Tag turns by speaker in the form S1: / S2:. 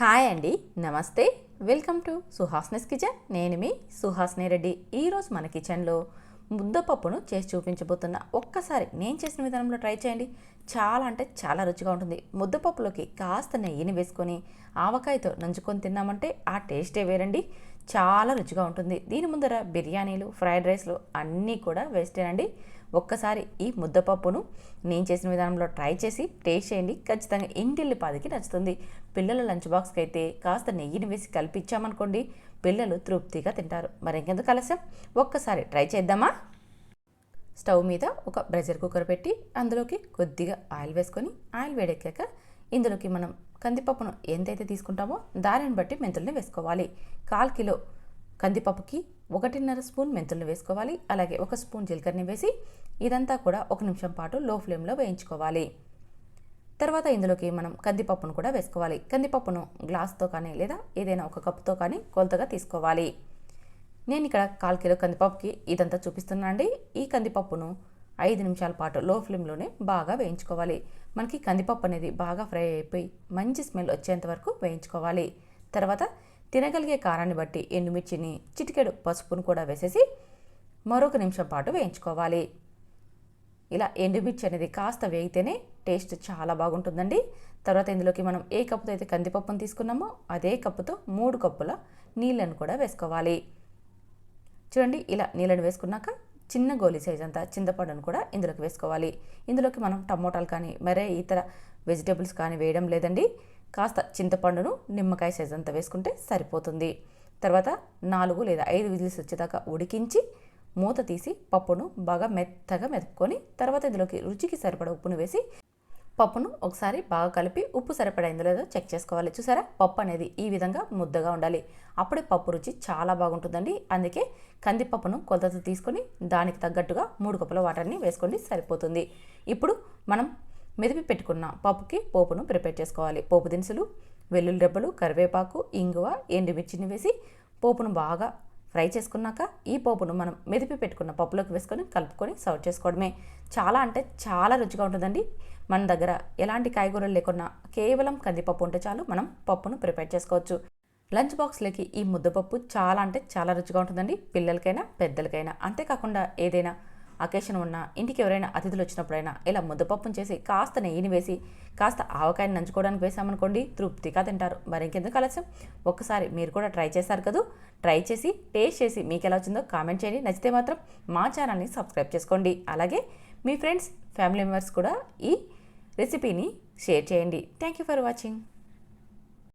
S1: Hi అండి నమస్తే. Welcome to సుహాస్నెస్ కిచెన్. నేను మీ సుహాస్నే రెడ్డి ఈరోజు మన కిచెన్లో ముద్దపప్పును చేసి చూపించబోతున్నా. ఒక్కసారి నేను చేసిన విధానంలో ట్రై చేయండి. చాలా అంటే చాలా రుచిగా ఉంటుంది. ముద్దపప్పులోకి కాస్త నెయ్యిని వేసుకొని ఆవకాయతో నంచుకొని తిన్నామంటే ఆ టేస్టే వేరండి. చాలా రుచిగా ఉంటుంది. దీని ముందర బిర్యానీలు ఫ్రైడ్ రైస్లు అన్నీ కూడా వేస్టేనండి ఒక్కసారి ఈ ముద్దపప్పును నేను చేసిన విధానంలో ట్రై చేసి టేస్ట్ చేయండి. ఖచ్చితంగా ఇంటిల్లిపాదికి నచ్చుతుంది. పిల్లల లంచ్ బాక్స్కి అయితే కాస్త నెయ్యిని వేసి కలిపిచ్చామనుకోండి పిల్లలు తృప్తిగా తింటారు. మరి ఇంకెందుకు ఆలస్యం? ఒక్కసారి ట్రై చేద్దామా? స్టవ్ మీద ఒక ప్రెషర్ కుక్కర్ పెట్టి అందులోకి కొద్దిగా ఆయిల్ వేసుకొని ఆయిల్ వేడెక్కాక ఇందులోకి మనం కందిపప్పును ఎంతైతే తీసుకుంటామో దానిని బట్టి మెంతుల్ని వేసుకోవాలి. కాల్ కిలో కందిపప్పుకి ఒకటిన్నర స్పూన్ మెంతుల్ని వేసుకోవాలి. అలాగే ఒక స్పూన్ జీలకర్రని వేసి ఇదంతా కూడా ఒక నిమిషం పాటు లో ఫ్లేమ్లో వేయించుకోవాలి. తర్వాత ఇందులోకి మనం కందిపప్పును కూడా వేసుకోవాలి. కందిపప్పును గ్లాస్తో కానీ లేదా ఏదైనా ఒక కప్పుతో కానీ కొలతగా తీసుకోవాలి. నేను ఇక్కడ కాల్ కిలో కందిపప్పుకి ఇదంతా చూపిస్తున్నా అండి. ఈ కందిపప్పును ఐదు నిమిషాల పాటు లో ఫ్లేమ్లోనే బాగా వేయించుకోవాలి. మనకి కందిపప్పు అనేది బాగా ఫ్రై అయిపోయి మంచి స్మెల్ వచ్చేంత వరకు వేయించుకోవాలి. తర్వాత తినగలిగే కారాన్ని బట్టి ఎండుమిర్చిని చిటికెడు పసుపును కూడా వేసేసి మరొక నిమిషం పాటు వేయించుకోవాలి. ఇలా ఎండుమిర్చి అనేది కాస్త వేగితేనే టేస్ట్ చాలా బాగుంటుందండి. తర్వాత ఇందులోకి మనం ఏ కప్పుతో అయితే కందిపప్పును తీసుకున్నామో అదే కప్పుతో మూడు కప్పుల నీళ్ళను కూడా వేసుకోవాలి. చూడండి ఇలా నీళ్ళని వేసుకున్నాక చిన్న గోలీ సైజ్ అంతా చింతపండును కూడా ఇందులోకి వేసుకోవాలి. ఇందులోకి మనం టమోటాలు కానీ మరే ఇతర వెజిటేబుల్స్ కానీ వేయడం లేదండి. కాస్త చింతపండును నిమ్మకాయ సైజ్ అంతా వేసుకుంటే సరిపోతుంది. తర్వాత నాలుగు లేదా ఐదు విజిల్స్ వచ్చేదాకా ఉడికించి మూత తీసి పప్పును బాగా మెత్తగా మెతుక్కొని తర్వాత ఇందులోకి రుచికి సరిపడ ఉప్పును వేసి పప్పును ఒకసారి బాగా కలిపి ఉప్పు సరిపడైందో లేదో చెక్ చేసుకోవాలి. చూసారా? పప్పు అనేది ఈ విధంగా ముద్దగా ఉండాలి. అప్పుడే పప్పు రుచి చాలా బాగుంటుందండి. అందుకే కందిపప్పును కొలతతో తీసుకొని దానికి తగ్గట్టుగా మూడు కప్పుల వాటర్ని వేసుకోండి సరిపోతుంది. ఇప్పుడు మనం మెదిపి పెట్టుకున్న పప్పుకి పోపును ప్రిపేర్ చేసుకోవాలి. పోపు దినుసులు వెల్లుల్లి రెబ్బలు కరివేపాకు ఇంగువ ఎండుమిర్చిని వేసి పోపును బాగా ఫ్రై చేసుకున్నాక ఈ పోపును మనం మెదిపి పెట్టుకున్న పప్పులోకి వేసుకొని కలుపుకొని సర్వ్ చేసుకోవడమే. చాలా అంటే చాలా రుచిగా ఉంటుందండి. మన దగ్గర ఎలాంటి కాయగూరలు లేకున్నా కేవలం కందిపప్పు ఉంటే చాలు మనం పప్పును ప్రిపేర్ చేసుకోవచ్చు. లంచ్ బాక్స్లోకి ఈ ముద్దపప్పు చాలా అంటే చాలా రుచిగా ఉంటుందండి. పిల్లలకైనా పెద్దలకైనా అంతేకాకుండా ఏదైనా అకేషన్ ఉన్నా ఇంటికి ఎవరైనా అతిథులు వచ్చినప్పుడైనా ఇలా ముద్దపప్పును చేసి కాస్త నెయ్యిని వేసి కాస్త ఆవకాయని నంచుకోవడానికి వేసామనుకోండి తృప్తిగా తింటారు. మరి ఇంకెందుకు ఆలస్యం? ఒక్కసారి మీరు కూడా ట్రై చేశారు కదా? ట్రై చేసి టేస్ట్ చేసి మీకు ఎలా వచ్చిందో కామెంట్ చేయండి. నచ్చితే మాత్రం మా ఛానల్ని సబ్స్క్రైబ్ చేసుకోండి. అలాగే మీ ఫ్రెండ్స్ ఫ్యామిలీ మెంబర్స్ కూడా ఈ రెసిపీని షేర్ చేయండి. Thank you for watching